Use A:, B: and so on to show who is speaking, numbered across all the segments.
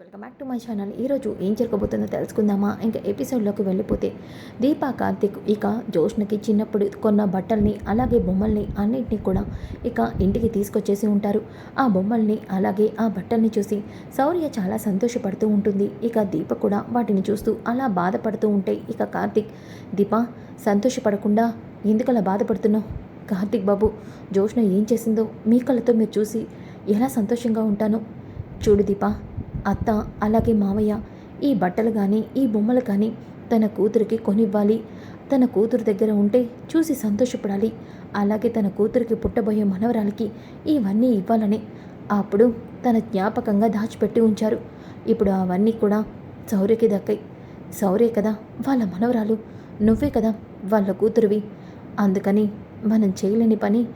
A: Welcome back to my channel. ఈరోజు ఏం జరగబోతుందో తెలుసుకుందామా? ఇంకా ఎపిసోడ్లోకి వెళ్ళిపోతే దీపా కార్తిక్ ఇక జోష్నకి చిన్నప్పుడు కొన్న బట్టల్ని అలాగే బొమ్మల్ని అన్నింటినీ కూడా ఇక ఇంటికి తీసుకొచ్చేసి ఉంటారు. ఆ బొమ్మల్ని అలాగే ఆ బట్టల్ని చూసి శౌర్య చాలా సంతోషపడుతూ ఉంటుంది. ఇక దీప కూడా వాటిని చూస్తూ అలా బాధపడుతూ ఉంటే ఇక కార్తిక్ దీప సంతోషపడకుండా ఎందుకలా బాధపడుతున్నావు? కార్తిక్ బాబు జోష్న ఏం చేసిందో మీ కళ్ళతో మీరు చూసి ఎలా సంతోషంగా ఉంటానో చూడు దీపా. అత్త అలాగే మావయ్య ఈ బట్టలు కానీ ఈ బొమ్మలు కానీ తన కూతురికి కొనివ్వాలి. తన కూతురు దగ్గర ఉంటే చూసి సంతోషపడాలి. అలాగే తన కూతురికి పుట్టబోయే మనవరాలకి ఇవన్నీ ఇవ్వాలని. అప్పుడు తన జ్ఞాపకంగా దాచిపెట్టి ఉంచారు. ఇప్పుడు అవన్నీ కూడా శౌర్యకి దక్కాయి. శౌర్య కదా వాళ్ళ మనవరాలు. నువ్వే కదా వాళ్ళ కూతురువి. అందుకని మనం చేయలేని పని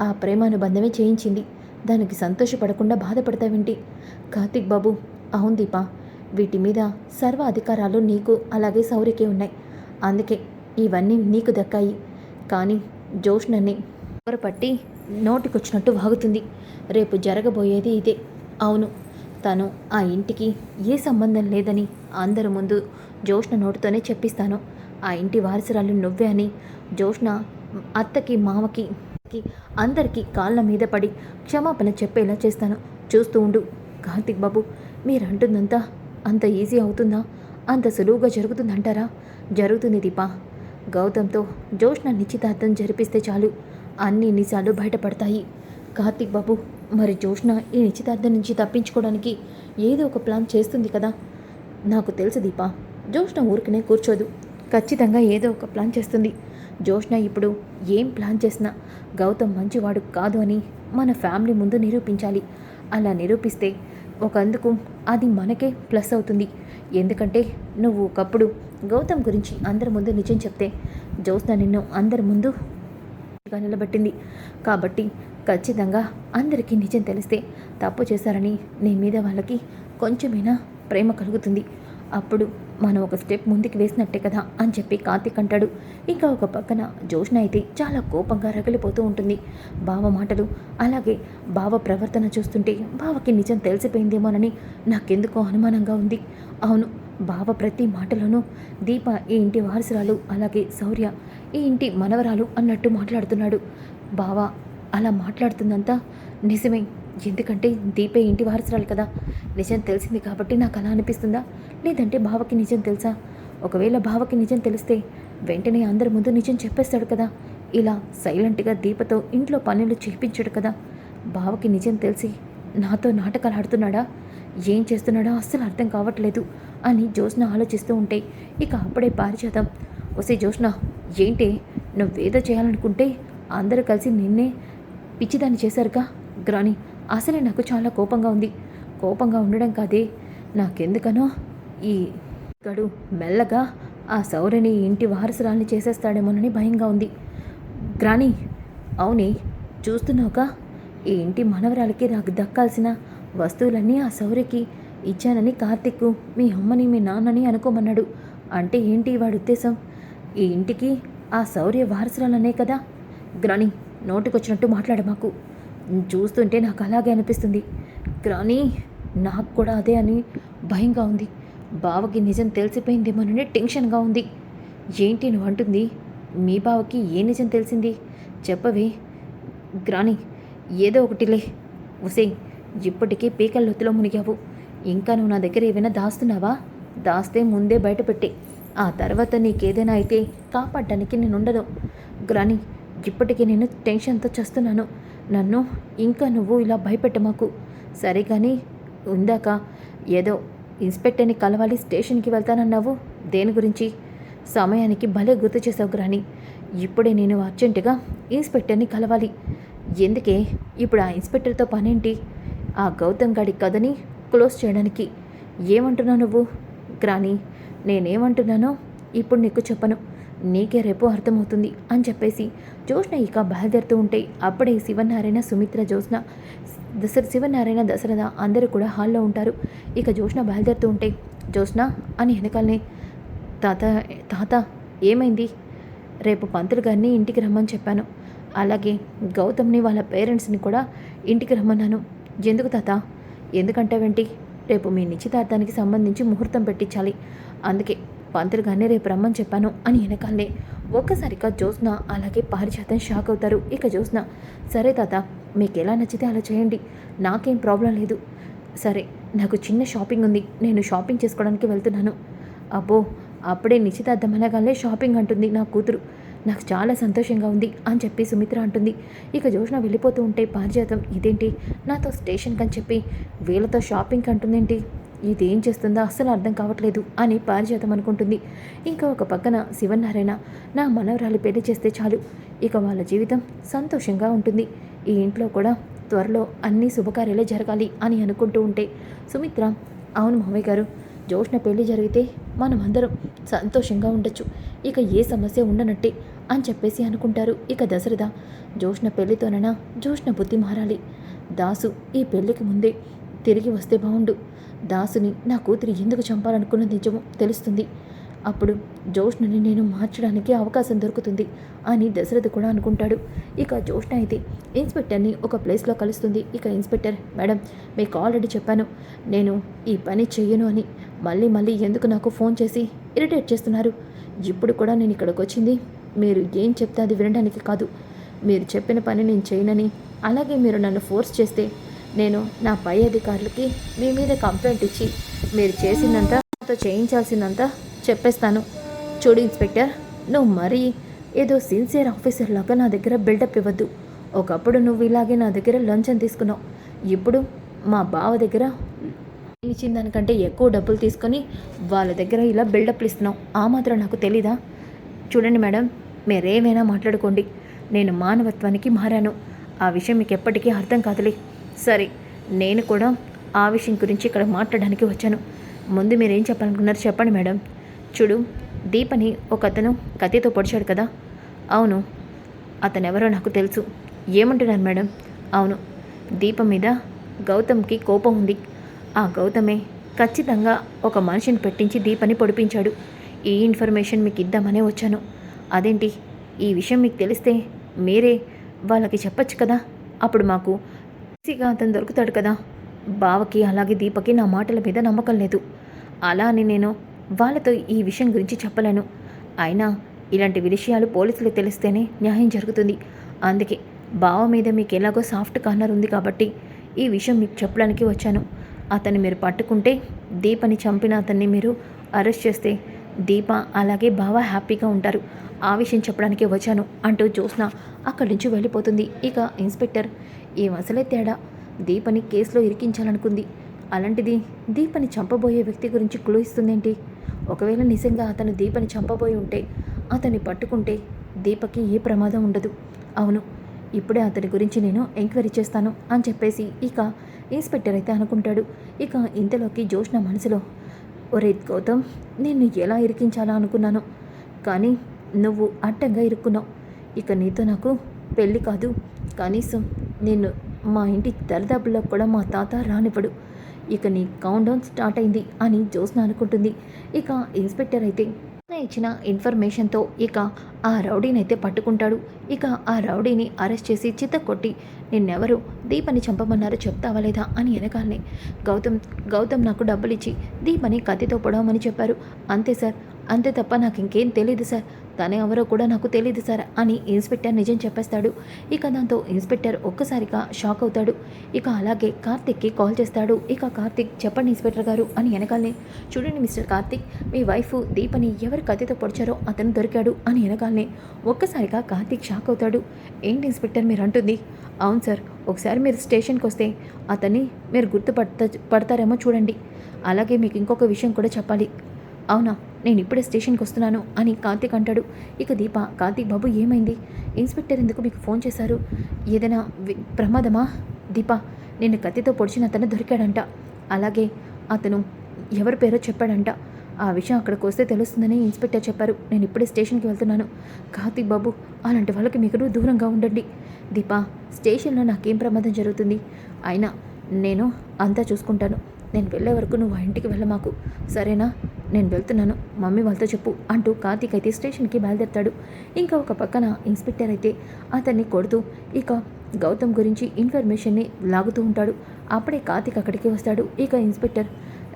A: ఆ ప్రేమానుబంధమే చేయించింది. దానికి సంతోషపడకుండా బాధపడతావేంటి? కార్తిక్ బాబు అవును దీపా వీటి మీద సర్వ అధికారాలు నీకు అలాగే సౌరికి ఉన్నాయి. అందుకే ఇవన్నీ నీకు దక్కాయి. కానీ జోష్నని పట్టి నోటికొచ్చినట్టు వాగుతుంది. రేపు జరగబోయేది ఇదే. అవును తను ఆ ఇంటికి ఏ సంబంధం లేదని అందరి ముందు జోష్ణ నోటితోనే చెప్పిస్తాను. ఆ ఇంటి వారసురాలు నువ్వే అని జోష్ణ అత్తకి మామకి అందరికీ కాళ్ళ మీద పడి క్షమాపణ చెప్పేలా చేస్తాను. చూస్తూ ఉండు కార్తిక్ బాబు మీరంటుందంతా అంత ఈజీ అవుతుందా? అంత సులువుగా జరుగుతుందంటారా? జరుగుతుంది దీపా. గౌతమ్తో జోష్ణ నిశ్చితార్థం జరిపిస్తే చాలు. అన్ని నిజాలు బయటపడతాయి. కార్తిక్ బాబు మరి జోష్ణ ఈ నిశ్చితార్థం నుంచి తప్పించుకోవడానికి ఏదో ఒక ప్లాన్ చేస్తుంది కదా? నాకు తెలుసు దీపా. జోష్ణ ఊరికనే కూర్చోదు. ఖచ్చితంగా ఏదో ఒక ప్లాన్ చేస్తుంది. జోష్ణ ఇప్పుడు ఏం ప్లాన్ చేసినా గౌతమ్ మంచివాడు కాదు అని మన ఫ్యామిలీ ముందు నిరూపించాలి. అలా నిరూపిస్తే ఒకందుకు అది మనకే ప్లస్ అవుతుంది. ఎందుకంటే నువ్వు ఒకప్పుడు గౌతమ్ గురించి అందరి ముందు నిజం చెప్తే జ్యోత్స్న నిన్ను అందరి ముందు నిలబెట్టింది. కాబట్టి ఖచ్చితంగా అందరికీ నిజం తెలిస్తే తప్పు చేశారని నీ మీద వాళ్ళకి కొంచెమైనా ప్రేమ కలుగుతుంది. అప్పుడు మనం ఒక స్టెప్ ముందుకు వేసినట్టే కదా అని చెప్పి కార్తీక్ అంటాడు. ఇంకా ఒక పక్కన జోష్న అయితే చాలా కోపంగా రగిలిపోతూ ఉంటుంది. బావ మాటలు అలాగే బావ ప్రవర్తన చూస్తుంటే బావకి నిజం తెలిసిపోయిందేమోనని నాకెందుకో అనుమానంగా ఉంది. అవును బావ ప్రతి మాటలోనూ దీప ఈ ఇంటి వారసురాలు అలాగే శౌర్య ఈ ఇంటి మనవరాలు అన్నట్టు మాట్లాడుతున్నాడు. బావ అలా మాట్లాడుతుందంతా నిజమే ఎందుకంటే దీపే ఇంటి వారసురాలు కదా. నిజం తెలిసింది కాబట్టి నాకు అలా అనిపిస్తుందా? లేదంటే బావకి నిజం తెలుసా? ఒకవేళ బావకి నిజం తెలిస్తే వెంటనే అందరి ముందు నిజం చెప్పేస్తాడు కదా. ఇలా సైలెంట్గా దీపతో ఇంట్లో పనులు చేపించాడు కదా. బావకి నిజం తెలిసి నాతో నాటకాలు ఆడుతున్నాడా? ఏం చేస్తున్నాడో అస్సలు అర్థం కావట్లేదు అని జ్యోత్స్న ఆలోచిస్తూ ఉంటే ఇక అప్పుడే పారిచేద్దాం వసే జ్యోత్స్న ఏంటి? నువ్వేదో చేయాలనుకుంటే అందరూ కలిసి నిన్నే పిచ్చిదాన్ని చేశారుగా? గ్రాని అసలే నాకు చాలా కోపంగా ఉంది. కోపంగా ఉండడం కాదే నాకెందుకనో ఈ గడు మెల్లగా ఆ సౌరిని ఇంటి వారసురాల్ని చేసేస్తాడేమోనని భయంగా ఉంది. గ్రాని అవునే చూస్తున్నావుగా? ఈ ఇంటి మనవరాలకి నాకు దక్కాల్సిన వస్తువులన్నీ ఆ సౌరికి ఇచ్చానని కార్తిక్ మీ అమ్మని మీ నాన్నని అనుకోమన్నాడు. అంటే ఏంటి వాడి ఉద్దేశం? ఈ ఇంటికి ఆ శౌర్య వారసురాలనే కదా? గ్రాని నోటికొచ్చినట్టు మాట్లాడ మాకు. చూస్తుంటే నాకు అలాగే అనిపిస్తుంది. కానీ నాకు కూడా అదే అని భయంగా ఉంది. బావకి నిజం తెలిసిపోయిందేమోనని టెన్షన్గా ఉంది. ఏంటి నువ్వు అంటుంది? మీ బావకి ఏ నిజం తెలిసింది? చెప్పవే. గ్రాని ఏదో ఒకటిలే. ఉసే ఇప్పటికే పీకల లొత్తులో మునిగావు. ఇంకా నువ్వు నా దగ్గర ఏమైనా దాస్తున్నావా? దాస్తే ముందే బయటపెట్టే. ఆ తర్వాత నీకేదైనా అయితే కాపాడడానికి నేను ఉండదు గ్రాని ఇప్పటికీ నేను టెన్షన్తో చేస్తున్నాను. నన్ను ఇంకా నువ్వు ఇలా భయపెట్టమాకు. సరే కానీ ఉందాక ఏదో ఇన్స్పెక్టర్ని కలవాలి స్టేషన్కి వెళ్తానన్నావు. దేని గురించి? సమయానికి భలే గుర్తు చేసావు గ్రాని. ఇప్పుడే నేను అర్జెంటుగా ఇన్స్పెక్టర్ని కలవాలి. ఎందుకే? ఇప్పుడు ఆ ఇన్స్పెక్టర్తో పనేంటి? ఆ గౌతమ్ గాడి కథని క్లోజ్ చేయడానికి ఏమంటున్నావు నువ్వు? గ్రాని నేనేమంటున్నానో ఇప్పుడు నీకు చెప్పను. నీకే రేపు అర్థమవుతుంది అని చెప్పేసి జోష్న ఇక బయలుదేరుతూ ఉంటే అప్పుడే శివనారాయణ సుమిత్ర జోష్న దశ శివనారాయణ దశరథ అందరూ కూడా హాల్లో ఉంటారు. ఇక జోష్న బయలుదేరుతూ ఉంటే జోష్న అని వెనకాలనే తాత తాత ఏమైంది? రేపు పంతులు గారిని ఇంటికి రమ్మని చెప్పాను. అలాగే గౌతమ్ని వాళ్ళ పేరెంట్స్ని కూడా ఇంటికి రమ్మన్నాను. ఎందుకు తాత? ఎందుకంటావేంటి? రేపు మీ నిశ్చితార్థానికి సంబంధించి ముహూర్తం పెట్టించాలి. అందుకే పంతులు గారిని రేపు రమ్మని చెప్పాను అని వెనకాలే. ఒక్కసారిగా జ్యోత్స్న అలాగే పారిజాతం షాక్ అవుతారు. ఇక జ్యోత్స్న సరే తాత మీకు ఎలా నచ్చితే అలా చేయండి. నాకేం ప్రాబ్లం లేదు. సరే నాకు చిన్న షాపింగ్ ఉంది. నేను షాపింగ్ చేసుకోవడానికి వెళ్తున్నాను. అబ్బో అప్పుడే నిశ్చితార్థం అనగానే షాపింగ్ అంటుంది నా కూతురు. నాకు చాలా సంతోషంగా ఉంది అని చెప్పి సుమిత్ర అంటుంది. ఇక జోష్న వెళ్ళిపోతూ ఉంటే పారిజాతం ఇదేంటి? నాతో స్టేషన్కి అని చెప్పి వీళ్ళతో షాపింగ్కి అంటుందేంటి? ఇది ఏం చేస్తుందో అస్సలు అర్థం కావట్లేదు అని పారిజాతం అనుకుంటుంది. ఇంకా ఒక పక్కన శివనారాయణ నా మనవరాలు పెళ్ళి చేస్తే చాలు. ఇక వాళ్ళ జీవితం సంతోషంగా ఉంటుంది. ఈ ఇంట్లో కూడా త్వరలో అన్ని శుభకార్యాలే జరగాలి అని అనుకుంటూ ఉంటే సుమిత్ర అవును మామయ్య గారు జోష్న పెళ్ళి జరిగితే మనమందరం సంతోషంగా ఉండొచ్చు. ఇక ఏ సమస్య ఉండనట్టే అని చెప్పేసి అనుకుంటారు. ఇక దశరథ జోష్న పెళ్ళితోనైనా జోష్న బుద్ధి మారాలి. దాసు ఈ పెళ్ళికి ముందే తిరిగి వస్తే బాగుండు దాసుని నా కూతురి ఎందుకు చంపాలనుకున్న నిజము తెలుస్తుంది. అప్పుడు జోష్ణని నేను మార్చడానికి అవకాశం దొరుకుతుంది అని దశరథ్ కూడా అనుకుంటాడు. ఇక జోష్ణ అయితే ఇన్స్పెక్టర్ని ఒక ప్లేస్లో కలుస్తుంది. ఇక ఇన్స్పెక్టర్ మేడం మీకు ఆల్రెడీ చెప్పాను. నేను ఈ పని చెయ్యను అని మళ్ళీ మళ్ళీ ఎందుకు నాకు ఫోన్ చేసి ఇరిటేట్ చేస్తున్నారు? ఇప్పుడు కూడా నేను ఇక్కడికి వచ్చింది. మీరు ఏం చెప్తే అది వినడానికి కాదు. మీరు చెప్పిన పని నేను చేయనని అలాగే మీరు నన్ను ఫోర్స్ చేస్తే నేను నా పై అధికారులకి మీ మీద కంప్లైంట్ ఇచ్చి మీరు చేసినంత నాతో చేయించాల్సినంత చెప్పేస్తాను. చూడు ఇన్స్పెక్టర్ నువ్వు మరీ ఏదో సిన్సియర్ ఆఫీసర్ లాగా నా దగ్గర బిల్డప్ ఇవ్వద్దు. ఒకప్పుడు నువ్వు ఇలాగే నా దగ్గర లంచం తీసుకున్నావు. ఇప్పుడు మా బావ దగ్గర ఇచ్చిన దానికంటే ఎక్కువ డబ్బులు తీసుకొని వాళ్ళ దగ్గర ఇలా బిల్డప్లు ఇస్తున్నావు. ఆ మాత్రం నాకు తెలీదా? చూడండి మేడం మీరేమైనా మాట్లాడుకోండి. నేను మానవత్వానికి మారాను. ఆ విషయం మీకు ఎప్పటికీ అర్థం కాదులే. సరే నేను కూడా ఆ విషయం గురించి ఇక్కడ మాట్లాడడానికి వచ్చాను. ముందు మీరేం చెప్పాలనుకున్నారు చెప్పండి మేడం. చూడు దీపని ఒక అతను కత్తితో పొడిచాడు కదా. అవును అతనెవరో నాకు తెలుసు. ఏమంటున్నారు మేడం? అవును దీపం మీద గౌతమ్కి కోపం ఉంది. ఆ గౌతమే ఖచ్చితంగా ఒక మనిషిని పెట్టించి దీపని పొడిపించాడు. ఈ ఇన్ఫర్మేషన్ మీకు ఇద్దామనే వచ్చాను. అదేంటి? ఈ విషయం మీకు తెలిస్తే మీరే వాళ్ళకి చెప్పచ్చు కదా? అప్పుడు మాకు ఈజీగా అతను దొరుకుతాడు కదా? బావకి అలాగే దీపకి నా మాటల మీద నమ్మకం లేదు. అలా అని నేను వాళ్ళతో ఈ విషయం గురించి చెప్పలేను. అయినా ఇలాంటి విషయాలు పోలీసులకు తెలిస్తేనే న్యాయం జరుగుతుంది. అందుకే బావ మీద మీకు ఎలాగో సాఫ్ట్ కార్నర్ ఉంది కాబట్టి ఈ విషయం మీకు చెప్పడానికి వచ్చాను. అతన్ని మీరు పట్టుకుంటే దీపని చంపిన అతన్ని మీరు అరెస్ట్ చేస్తే దీప అలాగే బావ హ్యాపీగా ఉంటారు. ఆ విషయం చెప్పడానికి వచ్చాను అంటూ జ్యోత్స్న అక్కడి నుంచి వెళ్ళిపోతుంది. ఇక ఇన్స్పెక్టర్ ఏం అసలే తేడా. దీపని కేసులో ఇరికించాలనుకుంది. అలాంటిది దీపని చంపబోయే వ్యక్తి గురించి క్లూ ఇస్తుందేంటి? ఒకవేళ నిజంగా అతను దీపని చంపబోయి ఉంటే అతన్ని పట్టుకుంటే దీపకి ఏ ప్రమాదం ఉండదు. అవును ఇప్పుడే అతని గురించి నేను ఎంక్వైరీ చేస్తాను అని చెప్పేసి ఇక ఇన్స్పెక్టర్ అయితే అనుకుంటాడు. ఇక ఇంతలోకి జోష్న మనసులో ఒరే గౌతమ్ నేను ఎలా ఇరికించాలా అనుకున్నాను. కానీ నువ్వు అడ్డంగా ఇరుక్కున్నావు. ఇక నీతో నాకు పెళ్ళి కాదు. కనీసం నేను మా ఇంటి దరిదాపుల్లో కూడా మా తాత రానివ్వడు. ఇక నీ కౌంట్ డౌన్ స్టార్ట్ అయింది అని జ్యోత్స్న అనుకుంటుంది. ఇక ఇన్స్పెక్టర్ అయితే ఇచ్చిన ఇన్ఫర్మేషన్తో ఇక ఆ రౌడీని అయితే పట్టుకుంటాడు. ఇక ఆ రౌడీని అరెస్ట్ చేసి చిత్త కొట్టి నిన్నెవరు దీపని చంపమన్నారో చెప్తావా లేదా అని వెనకాలనే గౌతమ్ గౌతమ్ నాకు డబ్బులు ఇచ్చి దీపని కత్తితో పొడవమని చెప్పారు. అంతే సార్ అంతే తప్ప నాకు ఇంకేం తెలియదు సార్. తనే ఎవరో కూడా నాకు తెలియదు సార్ అని ఇన్స్పెక్టర్ నిజం చెప్పేస్తాడు. ఇక దాంతో ఇన్స్పెక్టర్ ఒక్కసారిగా షాక్ అవుతాడు. ఇక అలాగే కార్తిక్కి కాల్ చేస్తాడు. ఇక కార్తిక్ చెప్పండి ఇన్స్పెక్టర్ గారు అని వెనకాలనే చూడండి మిస్టర్ కార్తిక్ మీ వైఫ్ దీపని ఎవరు కత్తితో పొడిచారో అతను దొరికాడు అని వెనకాలనే ఒక్కసారిగా కార్తిక్ షాక్ అవుతాడు. ఏంటి ఇన్స్పెక్టర్ మీరు అంటుంది అవును సార్ ఒకసారి మీరు స్టేషన్కి వస్తే అతన్ని మీరు గుర్తుపడతా పడతారేమో చూడండి. అలాగే మీకు ఇంకొక విషయం కూడా చెప్పాలి. అవునా? నేను ఇప్పుడే స్టేషన్కి వస్తున్నాను అని కార్తీక్ అంటాడు. ఇక దీప కార్తీక్ బాబు ఏమైంది? ఇన్స్పెక్టర్ ఎందుకు మీకు ఫోన్ చేశారు? ఏదైనా వి- ప్రమాదమా? దీప నిన్ను కత్తితో పొడిచిన అతను దొరికాడంట. అలాగే అతను ఎవరి పేరో చెప్పాడంట. ఆ విషయం అక్కడికి వస్తే తెలుస్తుందని ఇన్స్పెక్టర్ చెప్పారు. నేను ఇప్పుడే స్టేషన్కి వెళ్తున్నాను. కార్తీక్ బాబు అలాంటి వాళ్ళకి మీకు దూరంగా ఉండండి. దీప స్టేషన్లో నాకేం ప్రమాదం జరుగుతుంది? అయినా నేను అంతా చూసుకుంటాను. నేను వెళ్ళే వరకు నువ్వు ఆ ఇంటికి వెళ్ళమాకు. సరేనా? నేను వెళ్తున్నాను. మమ్మీ వాళ్ళతో చెప్పు అంటూ కార్తీక్ అయితే స్టేషన్కి బయలుదేరుతాడు. ఇంకా ఒక పక్కన ఇన్స్పెక్టర్ అయితే అతన్ని కొడుతూ ఇక గౌతమ్ గురించి ఇన్ఫర్మేషన్ని లాగుతూ ఉంటాడు. అప్పుడే కార్తీక్ అక్కడికి వస్తాడు. ఇక ఇన్స్పెక్టర్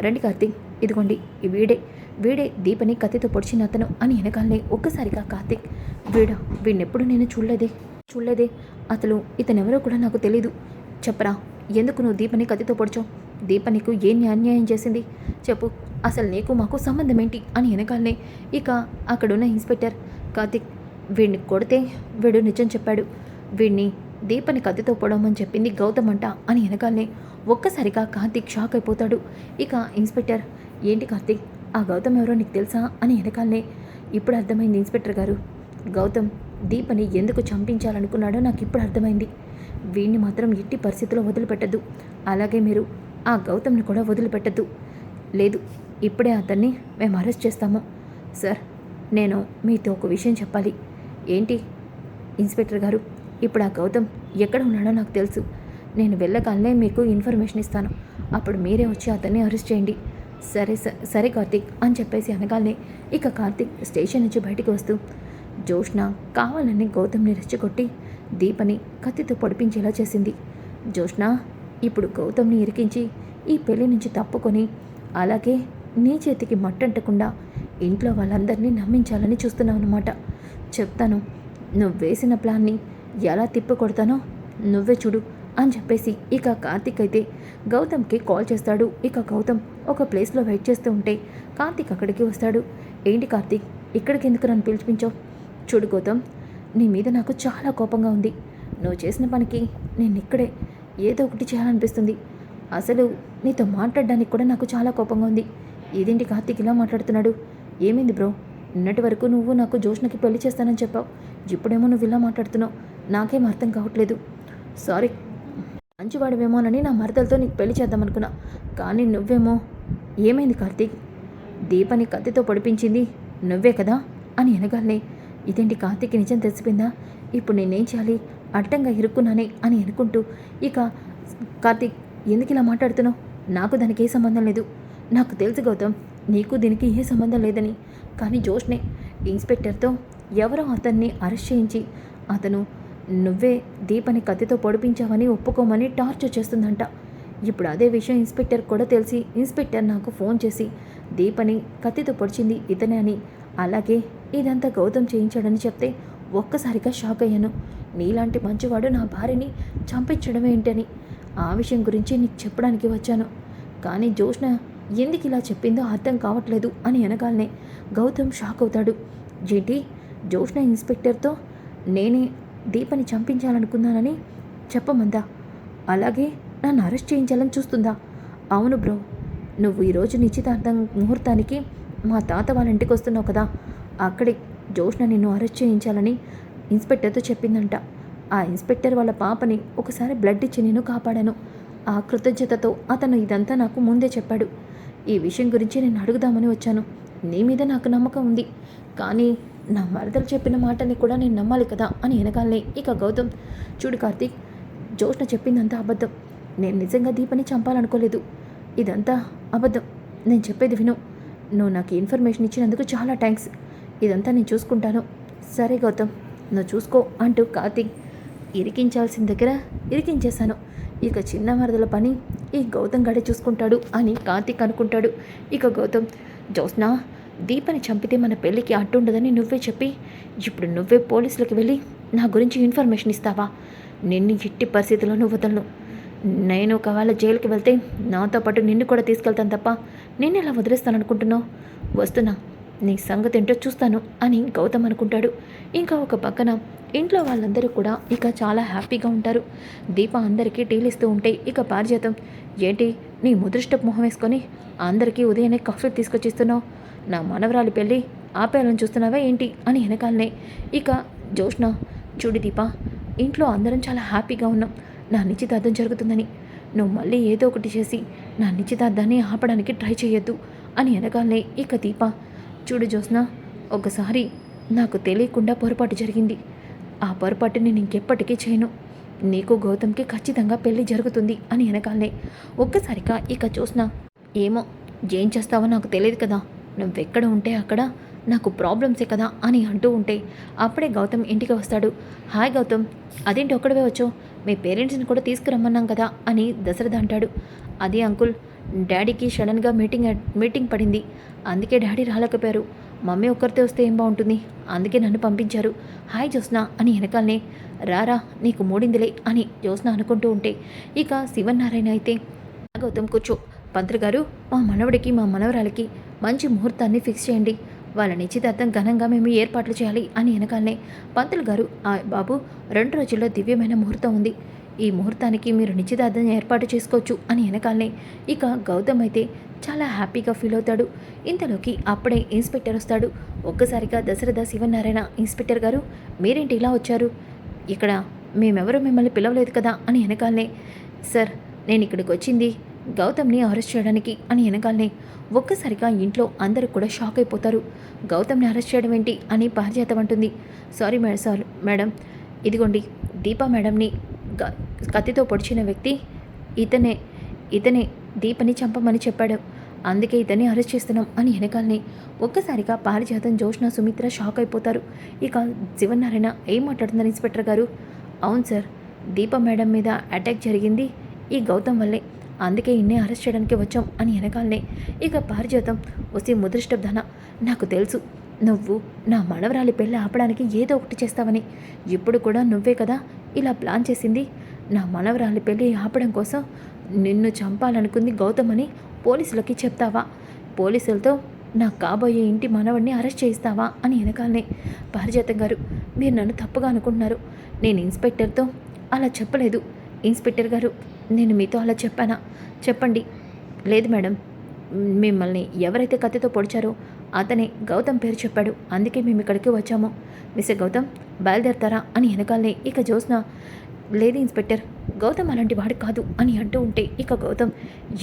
A: రండి కార్తీక్ ఇదిగోండి ఈ వీడే. వీడే దీపని కత్తితో పొడిచిన అతను అని వెనకాలనే ఒక్కసారిగా కార్తీక్ వీడా వీడినెప్పుడు నేను చూడలేదే? చూడలేదే? అసలు ఇతనెవరో కూడా నాకు తెలీదు. చెప్పరా ఎందుకు నువ్వు దీపని కత్తితో పొడిచావు? దీప నీకు ఏ అన్యాయం చేసింది? చెప్పు. అసలు నీకు మాకు సంబంధం ఏంటి అని వెనకాలనే. ఇక అక్కడున్న ఇన్స్పెక్టర్ కార్తిక్ వీడిని కొడితే వీడు నిజం చెప్పాడు. వీడిని దీపని కత్తితో పొడవమని చెప్పింది గౌతమ్ అంట అని వెనకాలనే. ఒక్కసారిగా కార్తిక్ షాక్ అయిపోతాడు. ఇక ఇన్స్పెక్టర్ ఏంటి కార్తిక్? ఆ గౌతమ్ ఎవరో నీకు తెలుసా? అని వెనకాలనే. ఇప్పుడు అర్థమైంది ఇన్స్పెక్టర్ గారు. గౌతమ్ దీపని ఎందుకు చంపించాలనుకున్నాడో నాకు ఇప్పుడు అర్థమైంది. వీడిని మాత్రం ఎట్టి పరిస్థితిలో వదిలిపెట్టద్దు. అలాగే మీరు ఆ గౌతమ్ని కూడా వదిలిపెట్టద్దు. లేదు ఇప్పుడే అతన్ని మేము అరెస్ట్ చేస్తాము. సార్ నేను మీతో ఒక విషయం చెప్పాలి. ఏంటి? ఇన్స్పెక్టర్ గారు ఇప్పుడు ఆ గౌతమ్ ఎక్కడ ఉన్నాడో నాకు తెలుసు. నేను వెళ్ళగానే మీకు ఇన్ఫర్మేషన్ ఇస్తాను. అప్పుడు మీరే వచ్చి అతన్ని అరెస్ట్ చేయండి. సరే స- సరే కార్తీక్ అని చెప్పేసి అనగానే ఇక కార్తీక్ స్టేషన్ నుంచి బయటికి వస్తూ జోష్న కావాలని గౌతమ్ని రెచ్చగొట్టి దీపని కత్తితో పొడిపించేలా చేసింది. జోష్న ఇప్పుడు గౌతమ్ని ఇరికించి ఈ పెళ్ళి నుంచి తప్పుకొని అలాగే నీ చేతికి మట్టంటకుండా ఇంట్లో వాళ్ళందరినీ నమ్మించాలని చూస్తున్నావు అనమాట చెప్తాను నువ్వు వేసిన ప్లాన్ని ఎలా తిప్పి కొడతానో నువ్వే చూడు అని చెప్పేసి ఇక కార్తిక్ అయితే గౌతమ్కి కాల్ చేస్తాడు. ఇక గౌతమ్ ఒక ప్లేస్లో వెయిట్ చేస్తూ ఉంటే కార్తిక్ అక్కడికి వస్తాడు. ఏంటి కార్తిక్ ఇక్కడికి ఎందుకు నన్ను పిలిచిపించావు చూడు గౌతమ్ నీ మీద నాకు చాలా కోపంగా ఉంది. నువ్వు చేసిన పనికి నేను ఇక్కడే ఏదో ఒకటి చేయాలనిపిస్తుంది. అసలు నీతో మాట్లాడడానికి కూడా నాకు చాలా కోపంగా ఉంది. ఇదేంటి కార్తీక్ ఇలా మాట్లాడుతున్నాడు? ఏమైంది బ్రో? నిన్నటి వరకు నువ్వు నాకు జోష్నకి పెళ్ళి చేస్తానని చెప్పావు. ఇప్పుడేమో నువ్వు ఇలా మాట్లాడుతున్నావు. నాకేం అర్థం కావట్లేదు. సారీ. మంచివాడివేమోనని నా మరదలతో నీకు పెళ్ళి చేద్దామనుకున్నా. కానీ నువ్వేమో ఏమైంది కార్తీక్? దీపని కత్తితో పొడిపించింది నువ్వే కదా? అని అనగానే ఇదేంటి కార్తీక్ నిజం తెలిసిపోయిందా? ఇప్పుడు నేనేం చేయాలి? అడ్డంగా ఇరుక్కున్నానే అని అనుకుంటూ ఇక కార్తీక్ ఎందుకు ఇలా మాట్లాడుతున్నావు? నాకు దానికి ఏ సంబంధం లేదు. నాకు తెలుసు గౌతమ్ నీకు దీనికి ఏ సంబంధం లేదని. కానీ జోష్నే ఇన్స్పెక్టర్తో ఎవరో అతన్ని అరెస్ట్ చేయించి అతను నువ్వే దీపని కత్తితో పొడిపించావని ఒప్పుకోమని టార్చర్ చేస్తుందంట. ఇప్పుడు అదే విషయం ఇన్స్పెక్టర్ కూడా తెలిసి ఇన్స్పెక్టర్ నాకు ఫోన్ చేసి దీపని కత్తితో పొడిచింది ఇతనే అని. అలాగే ఇదంతా గౌతమ్ చేయించాడని చెప్తే ఒక్కసారిగా షాక్ అయ్యాను. నీలాంటి మంచివాడు నా భార్యని చంపించడం ఏంటని. ఆ విషయం గురించి నీకు చెప్పడానికి వచ్చాను. కానీ జోష్న ఎందుకు ఇలా చెప్పిందో అర్థం కావట్లేదు అని అనగాలనే గౌతమ్ షాక్ అవుతాడు. జీటి జోష్న ఇన్స్పెక్టర్తో నేనే దీపని చంపించాలనుకున్నానని చెప్పమందా? అలాగే నన్ను అరెస్ట్ చేయించాలని చూస్తుందా? అవును బ్రో. నువ్వు ఈరోజు నిశ్చితార్థం ముహూర్తానికి మా తాత వాళ్ళ ఇంటికి వస్తున్నావు కదా. అక్కడే జోష్న నిన్ను అరెస్ట్ చేయించాలని ఇన్స్పెక్టర్తో చెప్పిందంట. ఆ ఇన్స్పెక్టర్ వాళ్ళ పాపని ఒకసారి బ్లడ్ ఇచ్చి నేను కాపాడాను. ఆ కృతజ్ఞతతో అతను ఇదంతా నాకు ముందే చెప్పాడు. ఈ విషయం గురించి నేను అడుగుదామని వచ్చాను. నీ మీద నాకు నమ్మకం ఉంది. కానీ నా మరదలు చెప్పిన మాటని కూడా నేను నమ్మాలి కదా అని వెనకాలనే ఇక గౌతమ్ చూడు కార్తీక్ జోష్న చెప్పిందంతా అబద్ధం. నేను నిజంగా దీపని చంపాలనుకోలేదు. ఇదంతా అబద్ధం. నేను చెప్పేది విను. నువ్వు నాకు ఇన్ఫర్మేషన్ ఇచ్చినందుకు చాలా థ్యాంక్స్ ఇదంతా నేను చూసుకుంటాను. సరే గౌతమ్ నువ్వు చూసుకో అంటూ కార్తీక్ ఇరికించాల్సిన దగ్గర ఇరికించేశాను. ఇక చిన్న మరదల పని ఈ గౌతమ్ గడే చూసుకుంటాడు అని కార్తీక్ అనుకుంటాడు. ఇక గౌతమ్ జోస్నా దీపని చంపితే మన పెళ్ళికి అట్టుండదని నువ్వే చెప్పి ఇప్పుడు నువ్వే పోలీసులకు వెళ్ళి నా గురించి ఇన్ఫర్మేషన్ ఇస్తావా? నిన్ను ఎట్టి పరిస్థితుల్లో నువ్వు వదలను. నేను ఒకవేళ జైలుకి వెళ్తే నాతో పాటు నిన్ను కూడా తీసుకెళ్తాను తప్ప నిన్ను ఎలా వదిలేస్తాననుకుంటున్నావు? వస్తున్నా. నీ సంగతి ఏంటో చూస్తాను అని గౌతమ్ అనుకుంటాడు. ఇంకా ఒక పక్కన ఇంట్లో వాళ్ళందరూ కూడా ఇక చాలా హ్యాపీగా ఉంటారు. దీప అందరికీ టీలు ఇస్తూ ఉంటే ఇక పారిజాతం. ఏంటి నీ ముదృష్టపు మొహం వేసుకొని అందరికీ ఉదయాన్నే కాఫీ తీసుకొచ్చిస్తున్నావు? నా మనవరాలి పెళ్ళి ఆపేయాలని చూస్తున్నావా ఏంటి అని వెనకాలనే. ఇక జోష్న చూడు దీప ఇంట్లో అందరం చాలా హ్యాపీగా ఉన్నాం. నా నిశ్చితార్థం జరుగుతుందని. నువ్వు మళ్ళీ ఏదో ఒకటి చేసి నా నిశ్చితార్థాన్ని ఆపడానికి ట్రై చేయొద్దు అని వెనకాలనే ఇక దీప చూడు జోస్న ఒకసారి నాకు తెలియకుండా పొరపాటు జరిగింది. ఆ పొరపాటు నేను ఇంకెప్పటికీ చేయను. నీకు గౌతమ్కి ఖచ్చితంగా పెళ్ళి జరుగుతుంది అని వెనకాలే ఒక్కసారిగా ఇక చూసిన ఏమో ఏం చేస్తావో నాకు తెలియదు కదా. నువ్వెక్కడ ఉంటే అక్కడ నాకు ప్రాబ్లమ్సే కదా అని అంటూ ఉంటే అప్పుడే గౌతమ్ ఇంటికి వస్తాడు. హాయ్ గౌతమ్ అదేంటి ఒక్కడవే వచ్చో మీ పేరెంట్స్ని కూడా తీసుకురమ్మన్నాం కదా అని దశరథ అంటాడు. అది అంకుల్ డాడీకి సడన్గా మీటింగ్ మీటింగ్ పడింది. అందుకే డాడీ రాలేకపోయారు. మమ్మీ ఒక్కరితే వస్తే ఏం బాగుంటుంది? అందుకే నన్ను పంపించారు. హాయ్ జ్యోత్స్న అని వెనకాలనే రారా నీకు మూడిందిలే అని జ్యోత్స్న అనుకుంటూ ఉంటే ఇక శివనారాయణ అయితే గౌతమ్ కూర్చో. పంతులు గారు మా మనవడికి మా మనవరాలకి మంచి ముహూర్తాన్ని ఫిక్స్ చేయండి. వాళ్ళ నిశ్చితార్థం ఘనంగా మేము ఏర్పాట్లు చేయాలి అని వెనకాలనే పంతులు గారు ఆ బాబు రెండు రోజుల్లో దివ్యమైన ముహూర్తం ఉంది. ఈ ముహూర్తానికి మీరు నిశ్చితార్థం ఏర్పాటు చేసుకోవచ్చు అని వెనకాలనే ఇక గౌతమ్ అయితే చాలా హ్యాపీగా ఫీల్ అవుతాడు. ఇంతలోకి అప్పుడే ఇన్స్పెక్టర్ వస్తాడు. ఒక్కసారిగా దశరథ శివనారాయణ ఇన్స్పెక్టర్ గారు మీరేంటి ఇలా వచ్చారు? ఇక్కడ మేమెవరూ మిమ్మల్ని పిలవలేదు కదా అని వెనకాలనే సార్ నేను ఇక్కడికి వచ్చింది గౌతమ్ని అరెస్ట్ చేయడానికి అని వెనకాలనే ఒక్కసారిగా ఇంట్లో అందరూ కూడా షాక్ అయిపోతారు. గౌతమ్ని అరెస్ట్ చేయడం ఏంటి అని పారిజాతం అంటుంది. Sorry madam sir madam. ఇదిగోండి దీపా మేడంని కత్తితో పొడిచిన వ్యక్తి ఇతనే ఇతనే దీపని చంపమని చెప్పాడు. అందుకే ఇతన్ని అరెస్ట్ చేస్తున్నాం అని వెనకాలని ఒక్కసారిగా పారిజాతం జోష్న సుమిత్ర షాక్ అయిపోతారు. ఇక శివనారాయణ ఏం మాట్లాడుతున్నారు ఇన్స్పెక్టర్ గారు? అవును సార్ దీప మేడం మీద అటాక్ జరిగింది. ఈ గౌతమ్ వల్లే. అందుకే ఇన్నే అరెస్ట్ చేయడానికి వచ్చాం అని వెనకాలనే ఇక పారిజాతం వసి ముదృష్టబ్ధన నాకు తెలుసు నువ్వు నా మనవరాలి పెళ్ళి ఆపడానికి ఏదో ఒకటి చేస్తావని. ఇప్పుడు కూడా నువ్వే కదా ఇలా ప్లాన్ చేసింది. నా మనవరాలి పెళ్ళి ఆపడం కోసం నిన్ను చంపాలనుకుంది గౌతమ్ అని పోలీసులకి చెప్తావా? పోలీసులతో నా కాబోయే ఇంటి మనవడిని అరెస్ట్ చేయిస్తావా అని వెనకాలనే పారిజాతం గారు మీరు నన్ను తప్పుగా అనుకుంటున్నారు. నేను ఇన్స్పెక్టర్తో అలా చెప్పలేదు. ఇన్స్పెక్టర్ గారు నేను మీతో అలా చెప్పానా? చెప్పండి. లేదు మేడం. మిమ్మల్ని ఎవరైతే కత్తితో పొడిచారో అతనే గౌతమ్ పేరు చెప్పాడు. అందుకే మేము ఇక్కడికి వచ్చాము. మిస్టర్ గౌతమ్ బయలుదేరతారా అని వెనకాలనే ఇక జోస్న లేదు ఇన్స్పెక్టర్ గౌతమ్ అలాంటి వాడు కాదు అని అంటూ ఉంటే ఇక గౌతమ్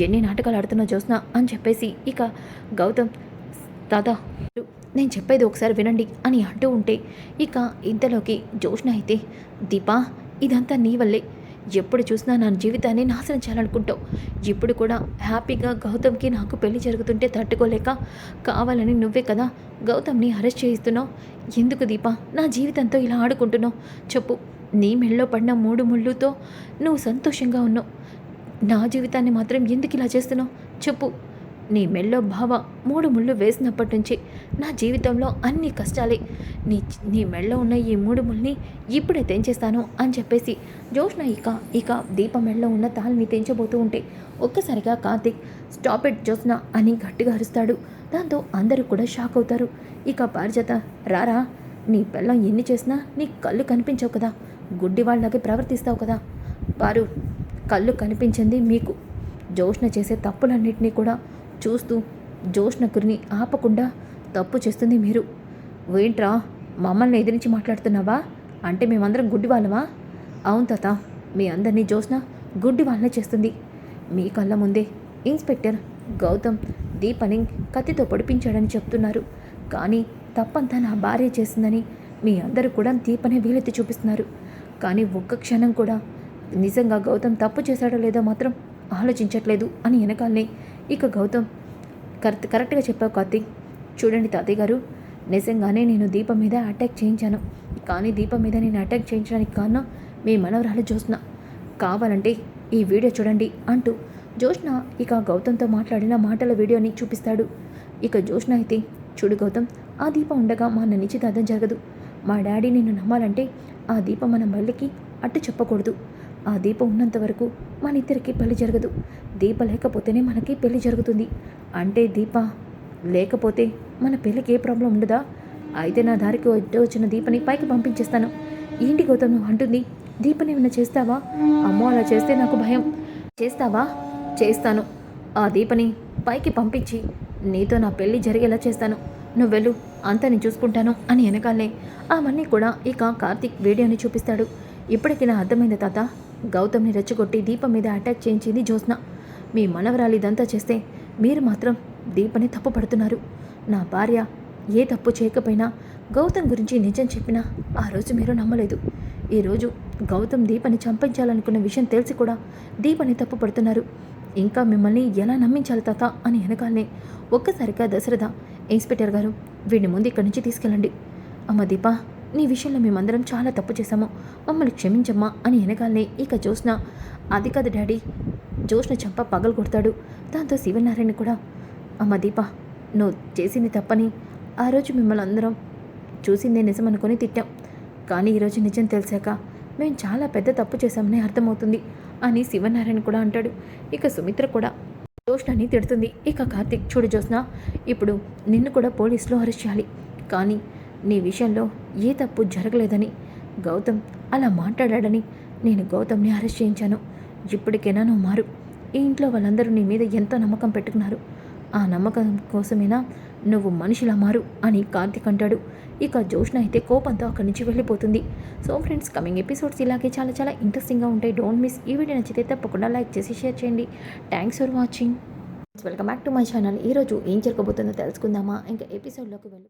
A: ఎన్ని నాటకాలు ఆడుతున్నా జోస్న అని చెప్పేసి ఇక గౌతమ్ దాదా నేను చెప్పేది ఒకసారి వినండి అని అంటూ ఉంటే ఇక ఇంతలోకి జోష్న అయితే దీపా ఇదంతా నీ వల్లే. ఎప్పుడు చూసినా నా జీవితాన్ని నాశనం చేయాలనుకుంటావు. ఇప్పుడు కూడా హ్యాపీగా గౌతమ్కి నాకు పెళ్ళి జరుగుతుంటే తట్టుకోలేక కావాలని నువ్వే కదా గౌతమ్ని అరెస్ట్ చేయిస్తున్నావు. ఎందుకు దీపా? నా జీవితంతో ఇలా ఆడుకుంటున్నావు. చెప్పు నీ మెళ్ళో పడిన మూడు ముళ్ళుతో నువ్వు సంతోషంగా ఉన్నావు. నా జీవితాన్ని మాత్రం ఎందుకు ఇలా చేస్తున్నావు? చెప్పు. నీ మెళ్ళో భావ మూడు ముళ్ళు వేసినప్పటి నుంచి నా జీవితంలో అన్ని కష్టాలే. నీ నీ మెళ్ళో ఉన్న ఈ మూడు ముళ్ళని ఇప్పుడే తెంచేస్తాను అని చెప్పేసి జోష్న ఇక ఇక దీప మెళ్ళో ఉన్న తాళిని తెంచబోతూ ఉంటే ఒక్కసారిగా కార్తిక్ స్టాప్ ఇట్ జోష్న అని గట్టిగా అరుస్తాడు. దాంతో అందరూ కూడా షాక్ అవుతారు. ఇక పారిజాత రారా నీ పిల్లం ఎన్ని చేసినా నీ కళ్ళు కనిపించవు కదా. గుడ్డి వాళ్ళకి ప్రవర్తిస్తావు కదా. వారు కళ్ళు కనిపించింది మీకు. జోష్న చేసే తప్పులన్నింటినీ కూడా చూస్తూ జోష్నకురిని ఆపకుండా తప్పు చేస్తుంది మీరు. ఏంట్రా మమ్మల్ని ఎదిరించి మాట్లాడుతున్నావా? అంటే మేమందరం గుడ్డి వాళ్ళమా అవును తాత మీ అందరినీ జోష్న గుడ్డి వాళ్ళనే చేస్తుంది. మీ కళ్ళ ముందే ఇన్స్పెక్టర్ గౌతమ్ దీపని కత్తితో పొడిపించాడని చెప్తున్నారు. కానీ తప్పంతా నా భార్య చేసిందని మీ అందరూ కూడా దీపనే వీలెత్తి చూపిస్తున్నారు. కానీ ఒక్క క్షణం కూడా నిజంగా గౌతమ్ తప్పు చేశాడో లేదో మాత్రం ఆలోచించట్లేదు అని వెనకాలనే ఇక గౌతమ్ కరెక్ట్ కరెక్ట్గా చెప్పావు కార్తీక్. చూడండి తాతయ్య గారు నిజంగానే నేను దీపం మీద అటాక్ చేయించాను. కానీ దీపం మీద నేను అటాక్ చేయించడానికి కారణం మీ మనవరాలు జోష్న కావాలంటే ఈ వీడియో చూడండి అంటూ జోష్న ఇక గౌతమ్తో మాట్లాడిన మాటల వీడియోని చూపిస్తాడు. ఇక జోష్న అయితే చూడు గౌతమ్ ఆ దీపం ఉండగా మా నిశ్చితార్థం జరగదు. మా డాడీ నిన్ను నమ్మాలంటే ఆ దీపం మన మళ్ళీకి అట్టు చెప్పకూడదు. ఆ దీపం ఉన్నంత వరకు మన ఇద్దరికి పెళ్ళి జరగదు. దీప లేకపోతేనే మనకి పెళ్ళి జరుగుతుంది. అంటే దీప లేకపోతే మన పెళ్ళికి ఏ ప్రాబ్లం ఉండదా? అయితే నా దారికి అడ్డు వచ్చిన దీపని పైకి పంపించేస్తాను. ఏంటి గౌతమ్ నువ్వు అంటుంది. దీపని ఏమైనా చేస్తావా? అమ్మో అలా చేస్తే నాకు భయం. చేస్తావా? చేస్తాను. ఆ దీపని పైకి పంపించి నీతో నా పెళ్ళి జరిగేలా చేస్తాను. నువ్వు వెళ్ళు అంతా నేను చూసుకుంటాను అని వెనకాలే. అవన్నీ కూడా ఇక కార్తీక్ వీడియోని చూపిస్తాడు. ఇప్పటికి నా అర్థమైంది తాత? గౌతమ్ని రెచ్చగొట్టి దీపం మీద అటాక్ చేయించింది జ్యోత్స్న. మీ మనవరాలు ఇదంతా చేస్తే మీరు మాత్రం దీపని తప్పు పడుతున్నారు. నా భార్య ఏ తప్పు చేయకపోయినా గౌతమ్ గురించి నిజం చెప్పినా ఆ రోజు మీరు నమ్మలేదు. ఈరోజు గౌతమ్ దీపని చంపించాలనుకున్న విషయం తెలిసి కూడా దీపని తప్పు పడుతున్నారు. ఇంకా మిమ్మల్ని ఎలా నమ్మించాలి తాత అని వెనకాలనే ఒక్కసారిగా దశరథ ఇన్స్పెక్టర్ గారు వీడిని ముందు ఇక్కడి నుంచి తీసుకెళ్ళండి. అమ్మ దీప నీ విషయంలో మేమందరం చాలా తప్పు చేశాము. మమ్మల్ని క్షమించమ్మా అని వెనకాలనే ఇక జ్యోత్స్న అది కాదు డాడీ జ్యోత్స్న చంప పగలు కొడతాడు. దాంతో శివనారాయణ కూడా అమ్మ దీప నువ్వు చేసింది తప్పని ఆ రోజు మిమ్మల్ని అందరం చూసిందే నిజం అనుకొని తిట్టాం. కానీ ఈరోజు నిజం తెలిసాక మేము చాలా పెద్ద తప్పు చేశామని అర్థమవుతుంది అని శివనారాయణ కూడా అంటాడు. ఇక సుమిత్ర కూడా జోష్నని తిడుతుంది. ఇక కార్తిక్ చూడు జోష్న ఇప్పుడు నిన్ను కూడా పోలీసులు అరెస్ట్ చేయాలి. కానీ నీ విషయంలో ఏ తప్పు జరగలేదని. గౌతమ్ అలా మాట్లాడాడని నేను గౌతమ్ని అరెస్ట్ చేయించాను. ఇప్పటికైనా నువ్వు మారు. ఈ ఇంట్లో వాళ్ళందరూ నీ మీద ఎంతో నమ్మకం పెట్టుకున్నారు? ఆ నమ్మకం కోసమేనా నువ్వు మనిషిలా మారు అని కార్తీక్ అంటాడు. ఇక జోష్న అయితే కోపంతో అక్కడి నుంచి వెళ్ళిపోతుంది. సో ఫ్రెండ్స్ కమింగ్ ఎపిసోడ్స్ ఇలాగే చాలా చాలా ఇంట్రెస్టింగ్గా ఉంటాయి. డోంట్ మిస్ ఈ వీడియో నచ్చితే తప్పకుండా లైక్ చేసి షేర్ చేయండి. Thanks for watching. Welcome back to my channel ఈరోజు ఏం జరగబోతుందో తెలుసుకుందామా? ఇంకా ఎపిసోడ్లోకి వెళ్ళి.